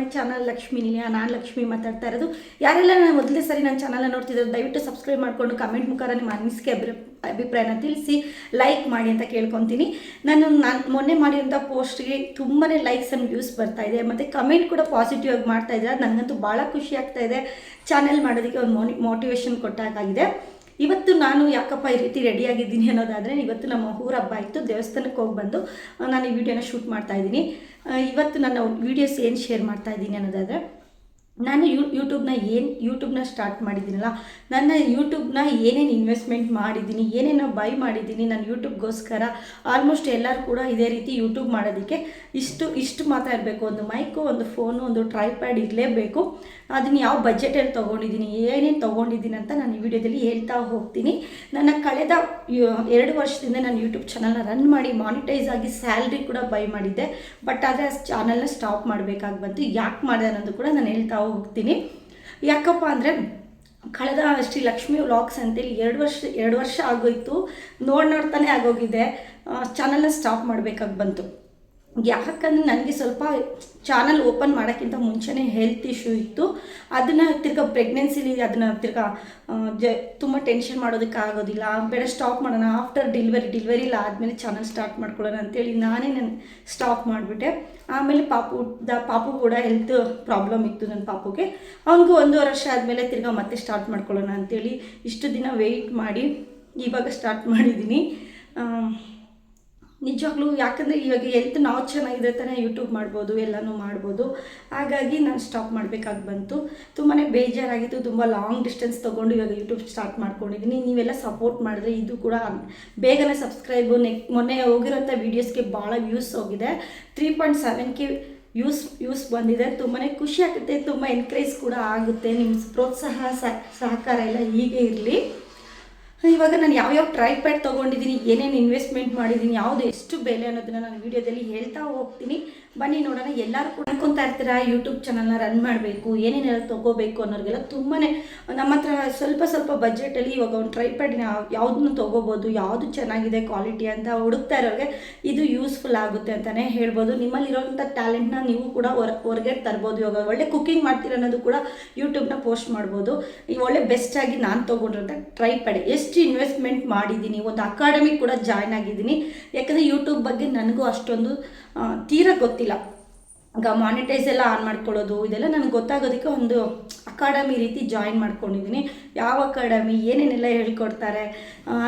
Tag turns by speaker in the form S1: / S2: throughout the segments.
S1: My channel Lakshmi ನಿಲಯ, ನಾನು ಲಕ್ಷ್ಮಿ ಮಾತಾಡ್ತಾ ಇರೋದು. ಯಾರೆಲ್ಲ ನಾನು ಮೊದಲನೇ ಸರಿ ನನ್ನ ಚಾನಲ್ನ ನೋಡ್ತಿದ್ರು, ದಯವಿಟ್ಟು ಸಬ್ಸ್ಕ್ರೈಬ್ ಮಾಡಿಕೊಂಡು ಕಮೆಂಟ್ ಮುಖಾರ ನಿಮ್ಮ ಅನಿಸಿಕೆ ಅಭಿ ಅಭಿಪ್ರಾಯನ ತಿಳಿಸಿ ಲೈಕ್ ಮಾಡಿ ಅಂತ ಕೇಳ್ಕೊತೀನಿ. ನಾನು ನಾನು ಮೊನ್ನೆ ಮಾಡಿರೋಂಥ ಪೋಸ್ಟ್ಗೆ ತುಂಬಾ ಲೈಕ್ಸ್ ಆ್ಯಂಡ್ ವ್ಯೂಸ್ ಬರ್ತಾ ಇದೆ. ಮತ್ತು ಕಮೆಂಟ್ ಕೂಡ ಪಾಸಿಟಿವ್ ಆಗಿ ಮಾಡ್ತಾ ಇದ್ದಾರೆ? ನನಗಂತೂ ಭಾಳ ಖುಷಿ ಆಗ್ತಾ ಇದೆ. ಚಾನೆಲ್ ಮಾಡೋದಕ್ಕೆ ಒಂದು ಮೋನಿ ಮೋಟಿವೇಶನ್ ಕೊಟ್ಟಾಗಿದೆ ಇವತ್ತು ನಾನು ಯಾಕಪ್ಪ ಈ ರೀತಿ ರೆಡಿಯಾಗಿದ್ದೀನಿ ಅನ್ನೋದಾದರೆ, ಇವತ್ತು ನಮ್ಮ ಊರ ಹಬ್ಬ ಇತ್ತು, ದೇವಸ್ಥಾನಕ್ಕೆ ಹೋಗಿ ಬಂದು ನಾನು ಈ ವಿಡಿಯೋನ ಶೂಟ್ ಮಾಡ್ತಾ ಇದ್ದೀನಿ. ಇವತ್ತು ನನ್ನ ವೀಡಿಯೋಸ್ ಏನು ಶೇರ್ ಮಾಡ್ತಾ ಇದ್ದೀನಿ ಅನ್ನೋದಾದರೆ ನಾನು ಯೂ ಯೂಟ್ಯೂಬ್ನ ಏನು ಯೂಟ್ಯೂಬ್ನ ಸ್ಟಾರ್ಟ್ ಮಾಡಿದ್ದೀನಲ್ಲ, ನನ್ನ ಯೂಟ್ಯೂಬ್ನ ಏನೇನು ಇನ್ವೆಸ್ಟ್ಮೆಂಟ್ ಮಾಡಿದ್ದೀನಿ, ಏನೇನು ಬೈ ಮಾಡಿದ್ದೀನಿ, ನಾನು ಯೂಟ್ಯೂಬ್ಗೋಸ್ಕರ ಆಲ್ಮೋಸ್ಟ್ ಎಲ್ಲರೂ ಕೂಡ ಇದೇ ರೀತಿ ಯೂಟ್ಯೂಬ್ ಮಾಡೋದಕ್ಕೆ ಇಷ್ಟು ಇಷ್ಟು ಮಾತ್ರ ಇರಬೇಕು. ಒಂದು ಮೈಕು ಒಂದು ಫೋನು ಒಂದು ಟ್ರೈಪ್ಯಾಡ್ ಇರಲೇಬೇಕು. ಅದನ್ನು ಯಾವ ಬಜೆಟಲ್ಲಿ ತೊಗೊಂಡಿದ್ದೀನಿ, ಏನೇನು ತೊಗೊಂಡಿದ್ದೀನಿ ಅಂತ ನಾನು ಈ ವಿಡಿಯೋದಲ್ಲಿ ಹೇಳ್ತಾ ಹೋಗ್ತೀನಿ. ನನ್ನ ಕಳೆದ ಎರಡು ವರ್ಷದಿಂದ ನಾನು ಯೂಟ್ಯೂಬ್ ಚಾನಲ್ನ ರನ್ ಮಾಡಿ ಮಾನಿಟೈಸ್ ಆಗಿ ಸ್ಯಾಲ್ರಿ ಕೂಡ ಬೈ ಮಾಡಿದ್ದೆ. ಬಟ್ ಆದರೆ ಆ ಚಾನಲ್ನ ಸ್ಟಾಪ್ ಮಾಡಬೇಕಾಗಿ ಬಂತು. ಯಾಕೆ ಮಾಡಿದೆ ಅನ್ನೋದು ಕೂಡ ನಾನು ಹೇಳ್ತಾ ಹೋಗ್ತೀನಿ. ಯಾಕಪ್ಪ ಅಂದರೆ ಕಳೆದ ಶ್ರೀ ಲಕ್ಷ್ಮಿ ವ್ಲಾಗ್ಸ್ ಅಂತೇಳಿ ಎರಡು ವರ್ಷ ಎರಡು ವರ್ಷ ಆಗೋಯ್ತು. ನೋಡಿ ನೋಡ್ತಾನೆ ಆಗೋಗಿದೆ ಚಾನಲ್ನ ಸ್ಟಾಪ್ ಮಾಡಬೇಕಾಗಿ ಬಂತು. ಯಾಕಂದ್ರೆ ನನಗೆ ಸ್ವಲ್ಪ ಚಾನಲ್ ಓಪನ್ ಮಾಡೋಕ್ಕಿಂತ ಮುಂಚೆನೇ ಹೆಲ್ತ್ ಇಶ್ಯೂ ಇತ್ತು. ಅದನ್ನು ತಿರ್ಗ ಪ್ರೆಗ್ನೆನ್ಸಿಲಿ ಅದನ್ನು ತಿರ್ಗಾ ಜ, ತುಂಬ ಟೆನ್ಷನ್ ಮಾಡೋದಕ್ಕೆ ಆಗೋದಿಲ್ಲ. ಬೇಡ ಸ್ಟಾಪ್ ಮಾಡೋಣ. ಆಫ್ಟರ್ ಡೆಲಿವರಿ ಡೆಲಿವರಿ ಇಲ್ಲ ಆದಮೇಲೆ ಚಾನಲ್ ಸ್ಟಾರ್ಟ್ ಮಾಡ್ಕೊಳ್ಳೋಣ ಅಂತೇಳಿ ನಾನೇ ನಾನು ಸ್ಟಾಪ್ ಮಾಡಿಬಿಟ್ಟೆ. ಆಮೇಲೆ ಪಾಪು, ದ ಪಾಪು ಕೂಡ ಹೆಲ್ತ್ ಪ್ರಾಬ್ಲಮ್ ಇತ್ತು ನನ್ನ ಪಾಪುಗೆ. ಅವನಿಗೂ ಒಂದೂವರೆ ವರ್ಷ ಆದಮೇಲೆ ತಿರ್ಗ ಮತ್ತೆ ಸ್ಟಾರ್ಟ್ ಮಾಡ್ಕೊಳ್ಳೋಣ ಅಂತೇಳಿ ಇಷ್ಟು ದಿನ ವೆಯ್ಟ್ ಮಾಡಿ ಇವಾಗ ಸ್ಟಾರ್ಟ್ ಮಾಡಿದ್ದೀನಿ. ನಿಜವಾಗ್ಲೂ ಯಾಕಂದರೆ ಇವಾಗ ಹೆಲ್ತ್ ನಾವು ಚೆನ್ನಾಗಿದ್ರೆ ತಾನೇ ಯೂಟ್ಯೂಬ್ ಮಾಡ್ಬೋದು, ಎಲ್ಲನೂ ಮಾಡ್ಬೋದು. ಹಾಗಾಗಿ ನಾನು ಸ್ಟಾಪ್ ಮಾಡಬೇಕಾಗಿ ಬಂತು. ತುಂಬಾ ಬೇಜಾರಾಗಿತ್ತು, ತುಂಬ ಲಾಂಗ್ ಡಿಸ್ಟೆನ್ಸ್ ತೊಗೊಂಡು ಇವಾಗ ಯೂಟ್ಯೂಬ್ ಸ್ಟಾರ್ಟ್ ಮಾಡ್ಕೊಂಡಿದ್ದೀನಿ ನೀವೆಲ್ಲ ಸಪೋರ್ಟ್ ಮಾಡಿದ್ರೆ ಇದು ಕೂಡ ಬೇಗನೆ ಸಬ್ಸ್ಕ್ರೈಬು ನೆಕ್ ಮೊನ್ನೆ ಹೋಗಿರೋಂಥ ವೀಡಿಯೋಸ್ಗೆ ಭಾಳ ವ್ಯೂಸ್ ಹೋಗಿದೆ. Three point seven K views views ಬಂದಿದೆ. ತುಂಬಾ ಖುಷಿ ಆಗುತ್ತೆ, ತುಂಬ ಎನ್ಕರೇಜ್ ಕೂಡ ಆಗುತ್ತೆ. ನಿಮ್ಮ ಪ್ರೋತ್ಸಾಹ ಸಹ- ಸಹಕಾರ ಎಲ್ಲ ಹೀಗೆ ಇರಲಿ. ಇವಾಗ ನಾನು ಯಾವ್ಯಾವ ಟ್ರೈಪ್ಯಾಡ್ ತೊಗೊಂಡಿದ್ದೀನಿ, ಏನೇನು ಇನ್ವೆಸ್ಟ್ಮೆಂಟ್ ಮಾಡಿದ್ದೀನಿ, ಯಾವುದು ಎಷ್ಟು ಬೆಲೆ ಅನ್ನೋದನ್ನ ನಾನು ವಿಡಿಯೋದಲ್ಲಿ ಹೇಳ್ತಾ ಹೋಗ್ತೀನಿ. ಬನ್ನಿ ನೋಡೋಣ, ಎಲ್ಲರೂ ಕೂಡ ಅನ್ಕೊತಾ ಇರ್ತೀರಾ? ಯೂಟ್ಯೂಬ್ ಚಾನಲ್ನ ರನ್ ಮಾಡಬೇಕು, ಏನೇನೆಲ್ಲ ತೊಗೋಬೇಕು ಅನ್ನೋರಿಗೆಲ್ಲ ತುಂಬಾ ನಮ್ಮ ಹತ್ರ ಸ್ವಲ್ಪ ಸ್ವಲ್ಪ ಬಜೆಟಲ್ಲಿ ಇವಾಗ ಒಂದು ಟ್ರೈಪ್ಯಾಡ್ ಯಾವುದನ್ನು ತೊಗೋಬೋದು, ಯಾವುದು ಚೆನ್ನಾಗಿದೆ ಕ್ವಾಲಿಟಿ ಅಂತ ಹುಡುಕ್ತಾ ಇರೋರಿಗೆ ಇದು ಯೂಸ್ಫುಲ್ ಆಗುತ್ತೆ ಅಂತಲೇ ಹೇಳ್ಬೋದು. ನಿಮ್ಮಲ್ಲಿರೋಂಥ ಟ್ಯಾಲೆಂಟ್ನ ನೀವು ಕೂಡ ಹೊರ ಹೊರಗೆ ತರ್ಬೋದು. ಇವಾಗ ಒಳ್ಳೆ ಕುಕ್ಕಿಂಗ್ ಮಾಡ್ತೀರ ಅನ್ನೋದು ಕೂಡ ಯೂಟ್ಯೂಬ್ನ ಪೋಸ್ಟ್ ಮಾಡ್ಬೋದು. ಈ ಒಳ್ಳೆ ಬೆಸ್ಟಾಗಿ ನಾನು ತಗೊಂಡಿರಂತ ಟ್ರೈ ಪ್ಯಾಡ್ ಎಷ್ಟು ಇನ್ವೆಸ್ಟ್ಮೆಂಟ್ ಮಾಡಿದ್ದೀನಿ. ಒಂದು ಅಕಾಡೆಮಿ ಕೂಡ ಜಾಯ್ನ್ ಆಗಿದ್ದೀನಿ. ಯಾಕಂದರೆ ಯೂಟ್ಯೂಬ್ ಬಗ್ಗೆ ನನಗೂ ಅಷ್ಟೊಂದು ತೀರಾ ಗೊತ್ತಿಲ್ಲ. ಈಗ ಮಾನಿಟೈಸ್ ಎಲ್ಲ ಆನ್ ಮಾಡ್ಕೊಳ್ಳೋದು, ಇದೆಲ್ಲ ನನಗೆ ಗೊತ್ತಾಗೋದಕ್ಕೆ ಒಂದು ಅಕಾಡೆಮಿ ರೀತಿ ಜಾಯಿನ್ ಮಾಡ್ಕೊಂಡಿದ್ದೀನಿ. ಯಾವ ಅಕಾಡೆಮಿ ಏನೇನೆಲ್ಲ ಹೇಳ್ಕೊಡ್ತಾರೆ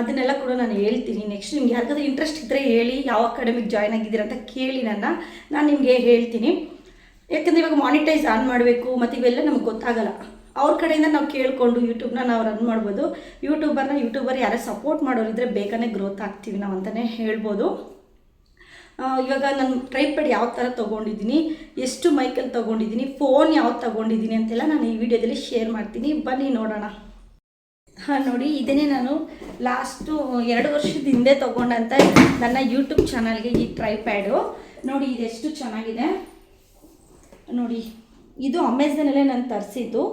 S1: ಅದನ್ನೆಲ್ಲ ಕೂಡ ನಾನು ಹೇಳ್ತೀನಿ. ನೆಕ್ಸ್ಟ್ ನಿಮ್ಗೆ ಯಾರಿಗಾದ್ರೂ ಇಂಟ್ರೆಸ್ಟ್ ಇದ್ದರೆ ಹೇಳಿ, ಯಾವ ಅಕಾಡೆಮಿಗೆ ಜಾಯ್ನ್ ಆಗಿದ್ದೀರಾ ಅಂತ ಕೇಳಿ ನನ್ನ, ನಾನು ನಿಮಗೆ ಹೇಳ್ತೀನಿ. ಯಾಕಂದರೆ ಇವಾಗ ಮಾನಿಟೈಸ್ ಆನ್ ಮಾಡಬೇಕು, ಮತ್ತು ಇವೆಲ್ಲ ನಮ್ಗೆ ಗೊತ್ತಾಗಲ್ಲ. ಅವ್ರ ಕಡೆಯಿಂದ ನಾವು ಕೇಳಿಕೊಂಡು ಯೂಟ್ಯೂಬ್ನ ನಾವು ರನ್ ಮಾಡ್ಬೋದು. ಯೂಟ್ಯೂಬರ್ನ ಯೂಟ್ಯೂಬರ್ ಯಾರೇ ಸಪೋರ್ಟ್ ಮಾಡೋರಿದ್ರೆ ಬೇಗನೆ ಗ್ರೋತ್ ಆಗ್ತೀವಿ ನಾವು ಅಂತಲೇ ಹೇಳ್ಬೋದು. ಇವಾಗ ನಾನು ಟ್ರೈಪ್ಯಾಡ್ ಯಾವ ಥರ ತೊಗೊಂಡಿದ್ದೀನಿ, ಎಷ್ಟು ಮೈಕಲ್ಲಿ ತೊಗೊಂಡಿದ್ದೀನಿ ಫೋನ್ ಯಾವ್ದು ತೊಗೊಂಡಿದ್ದೀನಿ ಅಂತೆಲ್ಲ ನಾನು ಈ ವಿಡಿಯೋದಲ್ಲಿ ಶೇರ್ ಮಾಡ್ತೀನಿ. ಬನ್ನಿ ನೋಡೋಣ. ಹಾಂ, ನೋಡಿ, ಇದನ್ನೇ ನಾನು ಲಾಸ್ಟು ಎರಡು ವರ್ಷದ ಹಿಂದೆ ತೊಗೊಂಡಂಥ ನನ್ನ ಯೂಟ್ಯೂಬ್ ಚಾನಲ್ಗೆ ಈ ಟ್ರೈಪ್ಯಾಡು ನೋಡಿ, ಇದೆಷ್ಟು ಚೆನ್ನಾಗಿದೆ. ನೋಡಿ, ಇದು ಅಮೆಝಾನಲ್ಲೇ ನಾನು ತರಿಸಿದ್ದು.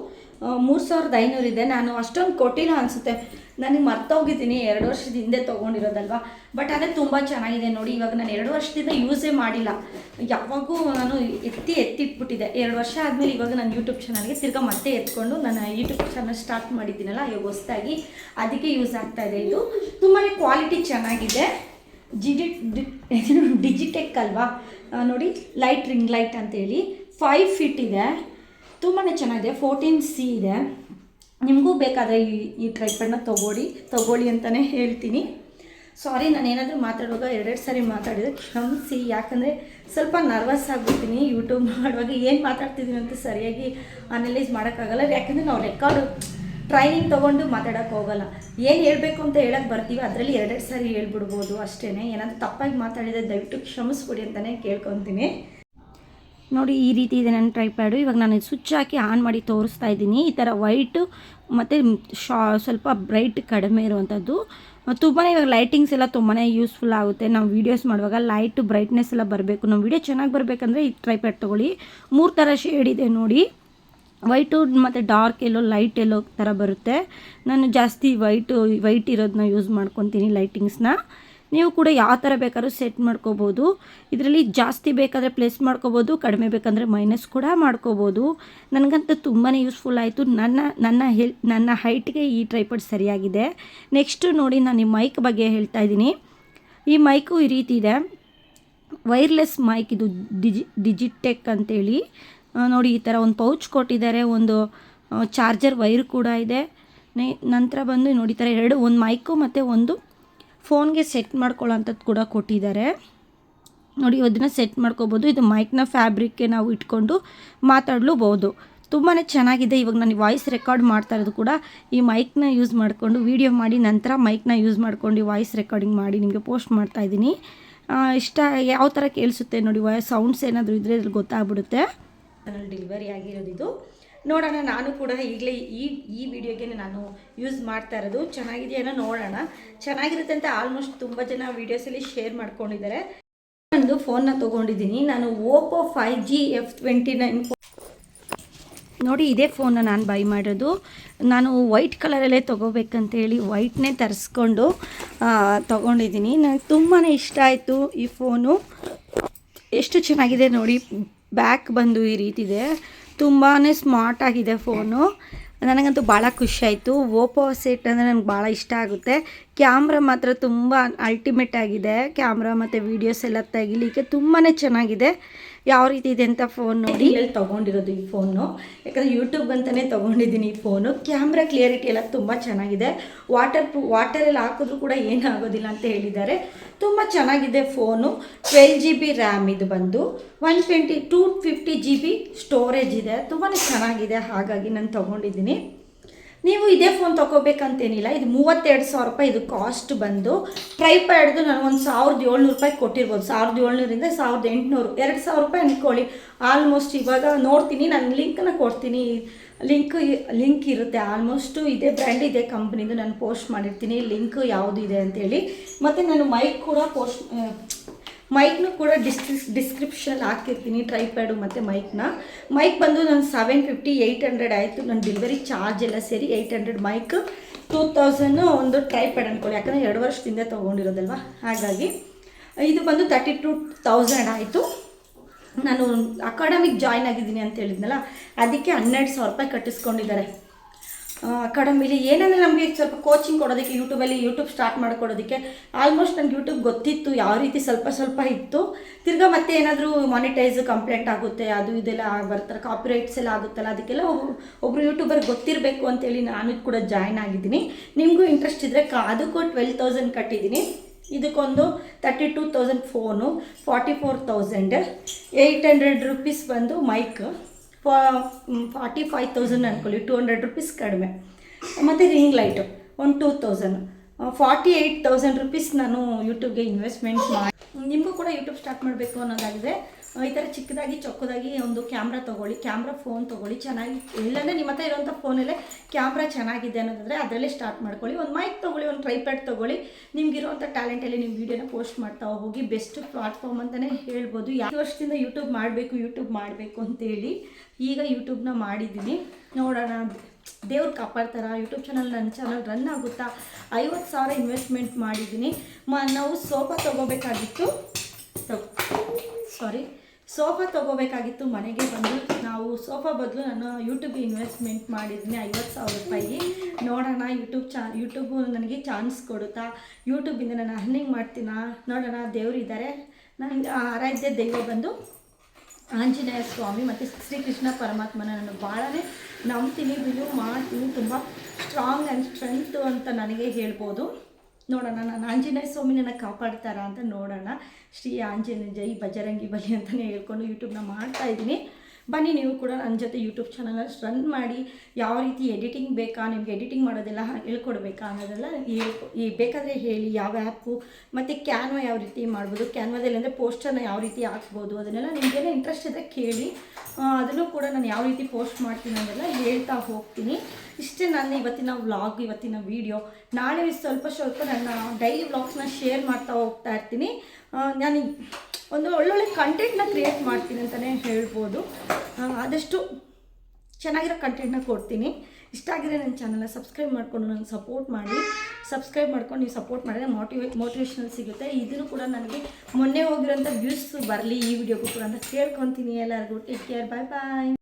S1: ಮೂರು ಸಾವಿರದ ಐನೂರಿದೆ ನಾನು ಅಷ್ಟೊಂದು ಕೊಟ್ಟಿಲ್ಲ ಅನಿಸುತ್ತೆ. ನನಗೆ ಮರ್ತೋಗಿದ್ದೀನಿ ಎರಡು ವರ್ಷದ ಹಿಂದೆ ತೊಗೊಂಡಿರೋದಲ್ವಾ? ಬಟ್ ಅದೇ ತುಂಬ ಚೆನ್ನಾಗಿದೆ ನೋಡಿ. ಇವಾಗ ನಾನು ಎರಡು ವರ್ಷದಿಂದ ಯೂಸೇ ಮಾಡಿಲ್ಲ. ಯಾವಾಗೂ ನಾನು ಎತ್ತಿ ಎತ್ತಿಟ್ಬಿಟ್ಟಿದ್ದೆ ಎರಡು ವರ್ಷ ಆದಮೇಲೆ ಇವಾಗ ನಾನು ಯೂಟ್ಯೂಬ್ ಚಾನಲ್ಗೆ ತಿರ್ಗಾ ಮತ್ತೆ ಎತ್ಕೊಂಡು ನಾನು ಯೂಟ್ಯೂಬ್ ಚಾನಲ್ ಸ್ಟಾರ್ಟ್ ಮಾಡಿದ್ದೀನಲ್ಲ, ಇವಾಗ ಹೊಸ್ದಾಗಿ ಅದಕ್ಕೆ ಯೂಸ್ ಆಗ್ತಾ ಇದೆ ಇದು. ತುಂಬಾ ಕ್ವಾಲಿಟಿ ಚೆನ್ನಾಗಿದೆ. ಜಿಡಿ ಡಿಜಿಟೆಕ್ ಅಲ್ವಾ? ನೋಡಿ ಲೈಟ್ ರಿಂಗ್ ಲೈಟ್ ಅಂತೇಳಿ ಫೈವ್ ಫೀಟ್ ಇದೆ. ತುಂಬಾ ಚೆನ್ನಾಗಿದೆ. ಫೋರ್ಟೀನ್ ಸಿ ಇದೆ. ನಿಮಗೂ ಬೇಕಾದರೆ ಈ ಈ ಟ್ರೈಪನ್ನ ತೊಗೊಳ್ಳಿ. ತೊಗೊಳ್ಳಿ ಅಂತಲೇ ಹೇಳ್ತೀನಿ. ಸಾರಿ ನಾನು ಏನಾದರೂ ಮಾತಾಡುವಾಗ ಎರಡೆರಡು ಸಾರಿ ಮಾತಾಡಿದೆ ಕ್ಷಮಿಸಿ ಯಾಕಂದರೆ ಸ್ವಲ್ಪ ನರ್ವಸ್ ಆಗಿಬಿಡ್ತೀನಿ. ಯೂಟ್ಯೂಬ್ ಮಾಡುವಾಗ ಏನು ಮಾತಾಡ್ತಿದ್ದೀನಿ ಅಂತ ಸರಿಯಾಗಿ ಅನಲೈಸ್ ಮಾಡೋಕ್ಕಾಗಲ್ಲ. ಯಾಕಂದರೆ ನಾವು ರೆಕಾರ್ಡು ಟ್ರೈನಿಂಗ್ ತೊಗೊಂಡು ಮಾತಾಡೋಕ್ಕೆ ಹೋಗಲ್ಲ. ಏನು ಹೇಳಬೇಕು ಅಂತ ಹೇಳಕ್ಕೆ ಬರ್ತೀವಿ. ಅದರಲ್ಲಿ ಎರಡೆರಡು ಸಾರಿ ಹೇಳ್ಬಿಡ್ಬೋದು ಅಷ್ಟೇ ಏನಾದರೂ ತಪ್ಪಾಗಿ ಮಾತಾಡಿದರೆ ದಯವಿಟ್ಟು ಕ್ಷಮಿಸ್ಬಿಡಿ ಅಂತಲೇ ಕೇಳ್ಕೊತೀನಿ. ನೋಡಿ, ಈ ರೀತಿ ಇದೆ ನನ್ನ ಟ್ರೈಪ್ಯಾಡು ಇವಾಗ ನಾನು ಸ್ವಿಚ್ ಹಾಕಿ ಆನ್ ಮಾಡಿ ತೋರಿಸ್ತಾ ಇದ್ದೀನಿ. ಈ ಥರ ವೈಟು ಮತ್ತು ಶಾ, ಸ್ವಲ್ಪ ಬ್ರೈಟ್ ಕಡಿಮೆ ಇರುವಂಥದ್ದು ತುಂಬಾ ಇವಾಗ ಲೈಟಿಂಗ್ಸ್ ಎಲ್ಲ ತುಂಬಾ ಯೂಸ್ಫುಲ್ ಆಗುತ್ತೆ. ನಾವು ವೀಡಿಯೋಸ್ ಮಾಡುವಾಗ ಲೈಟ್ ಬ್ರೈಟ್ನೆಸ್ ಎಲ್ಲ ಬರಬೇಕು. ನಮ್ಮ ವೀಡಿಯೋ ಚೆನ್ನಾಗಿ ಬರಬೇಕಂದ್ರೆ ಈ ಟ್ರೈಪ್ಯಾಡ್ ತೊಗೊಳ್ಳಿ. ಮೂರು ಥರ ಶೇಡ್ ಇದೆ ನೋಡಿ. ವೈಟು ಮತ್ತು ಡಾರ್ಕ್ ಎಲ್ಲೋ ಲೈಟ್ ಎಲ್ಲೋ ಥರ ಬರುತ್ತೆ. ನಾನು ಜಾಸ್ತಿ ವೈಟು ವೈಟ್ ಇರೋದನ್ನ ಯೂಸ್ ಮಾಡ್ಕೊತೀನಿ ಲೈಟಿಂಗ್ಸ್ನ ನೀವು ಕೂಡ ಯಾವ ಥರ ಬೇಕಾದ್ರೂ ಸೆಟ್ ಮಾಡ್ಕೋಬೋದು. ಇದರಲ್ಲಿ ಜಾಸ್ತಿ ಬೇಕಾದರೆ ಪ್ಲೇಸ್ ಮಾಡ್ಕೋಬೋದು, ಕಡಿಮೆ ಬೇಕಂದರೆ ಮೈನಸ್ ಕೂಡ ಮಾಡ್ಕೋಬೋದು. ನನಗಂತೂ ತುಂಬಾ ಯೂಸ್ಫುಲ್ ಆಯಿತು. ನನ್ನ ನನ್ನ ಹೆಲ್ ನನ್ನ ಹೈಟ್ಗೆ ಈ ಟ್ರೈಪಡ್ ಸರಿಯಾಗಿದೆ. ನೆಕ್ಸ್ಟು ನೋಡಿ ನಾನು ಈ ಮೈಕ್ ಬಗ್ಗೆ ಹೇಳ್ತಾ ಇದ್ದೀನಿ. ಈ ಮೈಕು ಈ ರೀತಿ ಇದೆ. ವೈರ್ಲೆಸ್ ಮೈಕ್ ಇದು ಡಿಜಿ ಡಿಜಿಟೆಕ್ ಅಂತೇಳಿ. ನೋಡಿ ಈ ಥರ ಒಂದು ಪೌಚ್ ಕೊಟ್ಟಿದ್ದಾರೆ, ಒಂದು ಚಾರ್ಜರ್ ವೈರ್ ಕೂಡ ಇದೆ. ನಂತರ ಬಂದು ನೋಡಿ ಥರ ಎರಡು, ಒಂದು ಮೈಕು ಮತ್ತು ಒಂದು ಫೋನ್ಗೆ ಸೆಟ್ ಮಾಡ್ಕೊಳ್ಳೋಂಥದ್ದು ಕೂಡ ಕೊಟ್ಟಿದ್ದಾರೆ. ನೋಡಿ ಅದನ್ನು ಸೆಟ್ ಮಾಡ್ಕೋಬೋದು. ಇದು ಮೈಕ್ನ ಫ್ಯಾಬ್ರಿಕ್ಗೆ ನಾವು ಇಟ್ಕೊಂಡು ಮಾತಾಡಲೂಬಹುದು ತುಂಬಾ ಚೆನ್ನಾಗಿದೆ. ಇವಾಗ ನಾನು ವಾಯ್ಸ್ ರೆಕಾರ್ಡ್ ಮಾಡ್ತಾ ಇರೋದು ಕೂಡ ಈ ಮೈಕ್ನ ಯೂಸ್ ಮಾಡಿಕೊಂಡು ವೀಡಿಯೋ ಮಾಡಿ ನಂತರ ಮೈಕ್ನ ಯೂಸ್ ಮಾಡ್ಕೊಂಡು ವಾಯ್ಸ್ ರೆಕಾರ್ಡಿಂಗ್ ಮಾಡಿ ನಿಮಗೆ ಪೋಸ್ಟ್ ಮಾಡ್ತಾ ಇದ್ದೀನಿ. ಇಷ್ಟ ಯಾವ ಥರ ಕೇಳಿಸುತ್ತೆ ನೋಡಿ ವಾಯ್ಸ್ ಸೌಂಡ್ಸ್ ಏನಾದರೂ ಇದ್ದರೆ ಇದ್ರಲ್ಲಿ ಗೊತ್ತಾಗ್ಬಿಡುತ್ತೆ. ಡೆಲಿವರಿ ಆಗಿರೋದು ಇದು. ನೋಡೋಣ, ನಾನು ಕೂಡ ಈಗಲೇ ಈ ಈ ವಿಡಿಯೋಗೆ ನಾನು ಯೂಸ್ ಮಾಡ್ತಾ ಇರೋದು. ಚೆನ್ನಾಗಿದೆಯೇನೋ ನೋಡೋಣ. ಚೆನ್ನಾಗಿರುತ್ತೆ ಅಂತ ಆಲ್ಮೋಸ್ಟ್ ತುಂಬ ಜನ ವೀಡಿಯೋಸಲ್ಲಿ ಶೇರ್ ಮಾಡ್ಕೊಂಡಿದ್ದಾರೆ. ಒಂದು ಫೋನ್ನ ತೊಗೊಂಡಿದ್ದೀನಿ. ನಾನು Oppo five G F twenty nine ನೋಡಿ, ಇದೇ ಫೋನ್ನ ನಾನು ಬೈ ಮಾಡೋದು. ನಾನು ವೈಟ್ ಕಲರಲ್ಲೇ ತೊಗೋಬೇಕಂತೇಳಿ ವೈಟ್ನೇ ತರಿಸ್ಕೊಂಡು ತೊಗೊಂಡಿದ್ದೀನಿ. ನನಗೆ ತುಂಬಾ ಇಷ್ಟ ಆಯಿತು ಈ ಫೋನು ಎಷ್ಟು ಚೆನ್ನಾಗಿದೆ ನೋಡಿ ಬ್ಯಾಕ್ ಬಂದು ಈ ರೀತಿ ಇದೆ ತುಂಬಾ ಸ್ಮಾರ್ಟ್ ಆಗಿದೆ ಫೋನು ನನಗಂತೂ ಭಾಳ ಖುಷಿ ಆಯಿತು. ಓಪೋ ಸೆಟ್ ಅಂದರೆ ನನಗೆ ಭಾಳ ಇಷ್ಟ ಆಗುತ್ತೆ. ಕ್ಯಾಮ್ರಾ ಮಾತ್ರ ತುಂಬ ಅಲ್ಟಿಮೇಟ್ ಆಗಿದೆ. ಕ್ಯಾಮ್ರಾ ಮತ್ತು ವೀಡಿಯೋಸ್ ಎಲ್ಲ ತೆಗಿಲಿಕ್ಕೆ ತುಂಬಾ ಚೆನ್ನಾಗಿದೆ. ಯಾವ ರೀತಿ ಇದೆ ಅಂತ ಫೋನ್ ನೋಡಿ. ಇಲ್ಲಿ ತೊಗೊಂಡಿರೋದು ಈ ಫೋನು ಯಾಕಂದರೆ ಯೂಟ್ಯೂಬ್ ಅಂತಲೇ ತೊಗೊಂಡಿದ್ದೀನಿ ಈ ಫೋನು ಕ್ಯಾಮ್ರಾ ಕ್ಲಿಯರಿಟಿ ಎಲ್ಲ ತುಂಬ ಚೆನ್ನಾಗಿದೆ. ವಾಟರ್ ಪ್ರೂಫ್ ವಾಟರಲ್ಲಿ ಹಾಕಿದ್ರೂ ಕೂಡ ಏನಾಗೋದಿಲ್ಲ ಅಂತ ಹೇಳಿದ್ದಾರೆ. ತುಂಬ ಚೆನ್ನಾಗಿದೆ phone twelve G B RAM ಇದು ಬಂದು. One twenty two fifty G B storage ಇದೆ. ತುಂಬಾ ಚೆನ್ನಾಗಿದೆ. ಹಾಗಾಗಿ ನಾನು ತೊಗೊಂಡಿದ್ದೀನಿ. ನೀವು ಇದೇ ಫೋನ್ ತೊಗೋಬೇಕಂತೇನಿಲ್ಲ, ಇದು ಮೂವತ್ತೆರಡು ಸಾವಿರ ರೂಪಾಯಿ ಇದು ಕಾಸ್ಟ್ ಬಂದು ಟ್ರೈಪ್ಯಾಡ್ದು ನಾನು ಒಂದು ಸಾವಿರದ ಏಳ್ನೂರು ರೂಪಾಯಿ ಕೊಟ್ಟಿರ್ಬೋದು. ಸಾವಿರದ ಏಳ್ನೂರಿಂದ ಸಾವಿರದ ಎಂಟುನೂರು, ಎರಡು ಸಾವಿರ ರೂಪಾಯಿ ಅಂದ್ಕೊಳ್ಳಿ ಆಲ್ಮೋಸ್ಟ್ ಇವಾಗ ನೋಡ್ತೀನಿ, ನಾನು ಲಿಂಕನ್ನ ಕೊಡ್ತೀನಿ. ಲಿಂಕ್ ಲಿಂಕ್ ಇರುತ್ತೆ. ಆಲ್ಮೋಸ್ಟು ಇದೇ ಬ್ರ್ಯಾಂಡ್ ಇದೆ ಕಂಪ್ನಿದು ನಾನು ಪೋಸ್ಟ್ ಮಾಡಿರ್ತೀನಿ. ಲಿಂಕ್ ಯಾವುದು ಇದೆ ಅಂತೇಳಿ. ಮತ್ತು ನಾನು ಮೈಕ್ ಕೂಡ ಪೋಸ್ಟ್ ಮೈಕ್ನು ಕೂಡ ಡಿಸ್ಕ್ರಿಸ್ ಡಿಸ್ಕ್ರಿಪ್ಷನಲ್ಲಿ ಹಾಕಿರ್ತೀನಿ, ಟ್ರೈಪ್ಯಾಡು ಮತ್ತು ಮೈಕ್ನ. ಮೈಕ್ ಬಂದು ನಾನು ಸೆವೆನ್ ಫಿಫ್ಟಿ ಏಯ್ಟ್ ಹಂಡ್ರೆಡ್ ಆಯಿತು. ನನ್ನ ಡೆಲಿವರಿ ಚಾರ್ಜ್ ಎಲ್ಲ ಸೇರಿ eight hundred mic. Two thousand ಒಂದು ಟ್ರೈಪ್ಯಾಡ್ ಅಂದ್ಕೊಳ್ಳಿ ಯಾಕಂದರೆ ಎರಡು ವರ್ಷದಿಂದ ತೊಗೊಂಡಿರೋದಲ್ವ? ಹಾಗಾಗಿ, ಇದು ಬಂದು ತರ್ಟಿ ಟು ತೌಸಂಡ್ ಆಯಿತು. ನಾನು ಅಕಾಡೆಮಿಕ್ ಜಾಯ್ನ್ ಆಗಿದ್ದೀನಿ ಅಂತ ಹೇಳಿದ್ನಲ್ಲ, ಅದಕ್ಕೆ ಹನ್ನೆರಡು ಸಾವಿರ ರೂಪಾಯಿ ಕಟ್ಟಿಸ್ಕೊಂಡಿದ್ದಾರೆ. ಅಕಾಡೆಮಿಲಿ ಏನಂದರೆ ನಮಗೆ ಸ್ವಲ್ಪ ಕೋಚಿಂಗ್ ಕೊಡೋದಕ್ಕೆ ಯೂಟ್ಯೂಬಲ್ಲಿ ಯೂಟ್ಯೂಬ್ ಸ್ಟಾರ್ಟ್ ಮಾಡಿಕೊಡೋದಕ್ಕೆ ಆಲ್ಮೋಸ್ಟ್ ನನಗೆ ಯೂಟ್ಯೂಬ್ ಗೊತ್ತಿತ್ತು, ಯಾವ ರೀತಿ ಸ್ವಲ್ಪ ಸ್ವಲ್ಪ ಇತ್ತು. ತಿರ್ಗಾ ಮತ್ತೆ ಏನಾದರೂ ಮಾನಿಟೈಸ್ ಕಂಪ್ಲೇಂಟ್ ಆಗುತ್ತೆ, ಅದು ಇದೆಲ್ಲ ಬರ್ತಾರೆ ಕಾಪಿರೈಟ್ಸ್ ಎಲ್ಲ ಆಗುತ್ತಲ್ಲ, ಅದಕ್ಕೆಲ್ಲ ಒಬ್ರು ಒಬ್ಬರು ಯೂಟ್ಯೂಬರ್ ಗೊತ್ತಿರಬೇಕು ಅಂತೇಳಿ ನಾನು ಕೂಡ ಜಾಯ್ನ್ ಆಗಿದ್ದೀನಿ. ನಿಮಗೂ ಇಂಟ್ರೆಸ್ಟ್ ಇದ್ದರೆ ಅದಕ್ಕೂ ಟ್ವೆಲ್ ತೌಸಂಡ್ ಕಟ್ಟಿದ್ದೀನಿ. ಇದಕ್ಕೊಂದು thirty two thousand phone forty four thousand eight hundred rupees ಬಂದು ಮೈಕ್ ಫಾರ್ಟಿ ಫೈವ್ ತೌಸಂಡ್ ಅಂದ್ಕೊಳ್ಳಿ ಟೂ ಹಂಡ್ರೆಡ್ ರುಪೀಸ್ ಕಡಿಮೆ. ಮತ್ತು ರಿಂಗ್ ಲೈಟು ಒಂದು two thousand. Forty eight thousand rupees ನಾನು ಯೂಟ್ಯೂಬ್ಗೆ ಇನ್ವೆಸ್ಟ್ಮೆಂಟ್ ಮಾಡಿ. ನಿಮಗೂ ಕೂಡ ಯೂಟ್ಯೂಬ್ ಸ್ಟಾರ್ಟ್ ಮಾಡಬೇಕು ಅನ್ನೋದಾಗಿದೆ. ಈ ಥರ ಚಿಕ್ಕದಾಗಿ, ಚೊಕ್ಕದಾಗಿ ಒಂದು ಕ್ಯಾಮ್ರಾ ತೊಗೊಳ್ಳಿ. ಕ್ಯಾಮ್ರಾ ಫೋನ್ ತೊಗೊಳ್ಳಿ. ಚೆನ್ನಾಗಿ, ಇಲ್ಲಾಂದರೆ ನಿಮ್ಮ ಹತ್ರ ಇರೋಂಥ ಫೋನಲ್ಲೇ ಕ್ಯಾಮ್ರಾ ಚೆನ್ನಾಗಿದೆ ಅನ್ನೋದಾದರೆ ಅದರಲ್ಲೇ ಸ್ಟಾರ್ಟ್ ಮಾಡ್ಕೊಳ್ಳಿ. ಒಂದು ಮೈಕ್ ತೊಗೊಳ್ಳಿ, ಒಂದು ಟ್ರೈಪ್ಯಾಡ್ ತೊಗೊಳ್ಳಿ. ನಿಮ್ಗಿರೋಂಥ ಟ್ಯಾಲೆಂಟಲ್ಲಿ ನೀವು ವೀಡಿಯೋನ ಪೋಸ್ಟ್ ಮಾಡ್ತಾ ಹೋಗಿ ಬೆಸ್ಟ್ ಪ್ಲಾಟ್ಫಾರ್ಮ್ ಅಂತಲೇ ಹೇಳ್ಬೋದು. ಯಾವ ವರ್ಷದಿಂದ ಯೂಟ್ಯೂಬ್ ಮಾಡಬೇಕು ಯೂಟ್ಯೂಬ್ ಮಾಡಬೇಕು ಅಂತೇಳಿ ಈಗ ಯೂಟ್ಯೂಬ್ನ ಮಾಡಿದ್ದೀನಿ. ನೋಡೋಣ. ದೇವ್ರು ಕಾಪಾಡ್ತಾರ? ಯೂಟ್ಯೂಬ್ ಚಾನಲ್ ನನ್ನ ಚಾನಲ್ ರನ್ ಆಗುತ್ತಾ? ಐವತ್ತು ಸಾವಿರ ಇನ್ವೆಸ್ಟ್ಮೆಂಟ್ ಮಾಡಿದ್ದೀನಿ. ಮ, ನಾವು ಸೋಫಾ ತೊಗೋಬೇಕಾಗಿತ್ತು. ಸಾರಿ ಸೋಫಾ ತೊಗೋಬೇಕಾಗಿತ್ತು, ಮನೆಗೆ ಬಂದು. ನಾವು ಸೋಫಾ ಬದಲು ನಾನು ಯೂಟ್ಯೂಬ್ಗೆ ಇನ್ವೆಸ್ಟ್ಮೆಂಟ್ ಮಾಡಿದ್ದೀನಿ ಐವತ್ತು ಸಾವಿರ ರೂಪಾಯಿ ನೋಡೋಣ ಯೂಟ್ಯೂಬ್ ಚಾ ಯೂಟ್ಯೂಬು ನನಗೆ ಚಾನ್ಸ್ ಕೊಡುತ್ತಾ? ಯೂಟ್ಯೂಬಿಂದ ನಾನು ಅರ್ನಿಂಗ್ ಮಾಡ್ತೀನಾ? ನೋಡೋಣ, ದೇವರು ಇದ್ದಾರೆ ನನಗೆ ಆರಾಧ್ಯ ದೈವ ಬಂದು ಆಂಜನೇಯ ಸ್ವಾಮಿ ಮತ್ತು ಶ್ರೀಕೃಷ್ಣ ಪರಮಾತ್ಮನ ನಾನು ಭಾಳನೇ ನಂಬ್ತೀನಿ. ಬಿಲೀವ್ ಮಾಡ್ತೀನಿ ತುಂಬ ಸ್ಟ್ರಾಂಗ್ ಆ್ಯಂಡ್ ಸ್ಟ್ರೆಂತು ಅಂತ ನನಗೆ ಹೇಳ್ಬೋದು. ನೋಡೋಣ ನಾನು ಆಂಜನೇಯ ಸ್ವಾಮಿ ನನಗೆ ಕಾಪಾಡ್ತಾರಾ ಅಂತ ನೋಡೋಣ. ಶ್ರೀ ಆಂಜನೇಯ ಜೈ ಬಜರಂಗಿ ಬಲಿ ಅಂತಲೇ ಹೇಳ್ಕೊಂಡು ಯೂಟ್ಯೂಬ್ನ ಮಾಡ್ತಾ ಇದ್ದೀನಿ. ಬನ್ನಿ ನೀವು ಕೂಡ ನನ್ನ ಜೊತೆ ಯೂಟ್ಯೂಬ್ ಚಾನಲ್ನ ರನ್ ಮಾಡಿ ಯಾವ ರೀತಿ ಎಡಿಟಿಂಗ್ ಬೇಕಾ, ನಿಮ್ಗೆ ಎಡಿಟಿಂಗ್ ಮಾಡೋದೆಲ್ಲ ಹೇಳ್ಕೊಡ್ಬೇಕಾ ಅನ್ನೋದೆಲ್ಲ ಈ ಬೇಕಾದರೆ ಹೇಳಿ ಯಾವ ಆ್ಯಪು ಮತ್ತು ಕ್ಯಾನ್ವ ಯಾವ ರೀತಿ ಮಾಡ್ಬೋದು ಕ್ಯಾನ್ವಾದಲ್ಲಿ ಅಂದರೆ ಪೋಸ್ಟರ್ನ ಯಾವ ರೀತಿ ಹಾಕ್ಬೋದು ಅದನ್ನೆಲ್ಲ ನಿಮಗೆಲ್ಲ ಇಂಟ್ರೆಸ್ಟ್ ಇದೆ ಕೇಳಿ. ಅದನ್ನು ಕೂಡ ನಾನು ಯಾವ ರೀತಿ ಪೋಸ್ಟ್ ಮಾಡ್ತೀನಿ ಅನ್ನೋದೆಲ್ಲ ಹೇಳ್ತಾ ಹೋಗ್ತೀನಿ. ಇಷ್ಟೇ ನನ್ನ ಇವತ್ತಿನ ವ್ಲಾಗ್ ಇವತ್ತಿನ ವೀಡಿಯೋ ನಾಳೆ ಸ್ವಲ್ಪ ಸ್ವಲ್ಪ ನನ್ನ ಡೈಲಿ ವ್ಲಾಗ್ಸ್ನ ಶೇರ್ ಮಾಡ್ತಾ ಹೋಗ್ತಾ ಇರ್ತೀನಿ. ನಾನು ಒಂದು ಒಳ್ಳೊಳ್ಳೆ ಕಂಟೆಂಟ್ನ ಕ್ರಿಯೇಟ್ ಮಾಡ್ತೀನಿ ಅಂತಲೇ ಹೇಳ್ಬೋದು. ಆದಷ್ಟು ಚೆನ್ನಾಗಿರೋ ಕಂಟೆಂಟ್ನ ಕೊಡ್ತೀನಿ. ಇಷ್ಟ ಆಗಿದ್ರೆ ನನ್ನ ಚಾನಲ್ನ ಸಬ್ಸ್ಕ್ರೈಬ್ ಮಾಡಿಕೊಂಡು ನನಗೆ ಸಪೋರ್ಟ್ ಮಾಡಿ. ಸಬ್ಸ್ಕ್ರೈಬ್ ಮಾಡ್ಕೊಂಡು ನೀವು ಸಪೋರ್ಟ್ ಮಾಡಿದ್ರೆ ಮೋಟಿವೇ ಮೋಟಿವೇಶ್ನಲ್ ಸಿಗುತ್ತೆ. ಇದನ್ನು ಕೂಡ ನನಗೆ ಮೊನ್ನೆ ಹೋಗಿರೋಂಥ ವ್ಯೂಸ್ ಬರಲಿ ಈ ವಿಡಿಯೋಗೂ ಕೂಡ ಅಂತ ಕೇಳ್ಕೊತೀನಿ ಎಲ್ಲರಿಗೂ. ಟೇಕ್ ಕೇರ್ ಬಾಯ್ ಬಾಯ್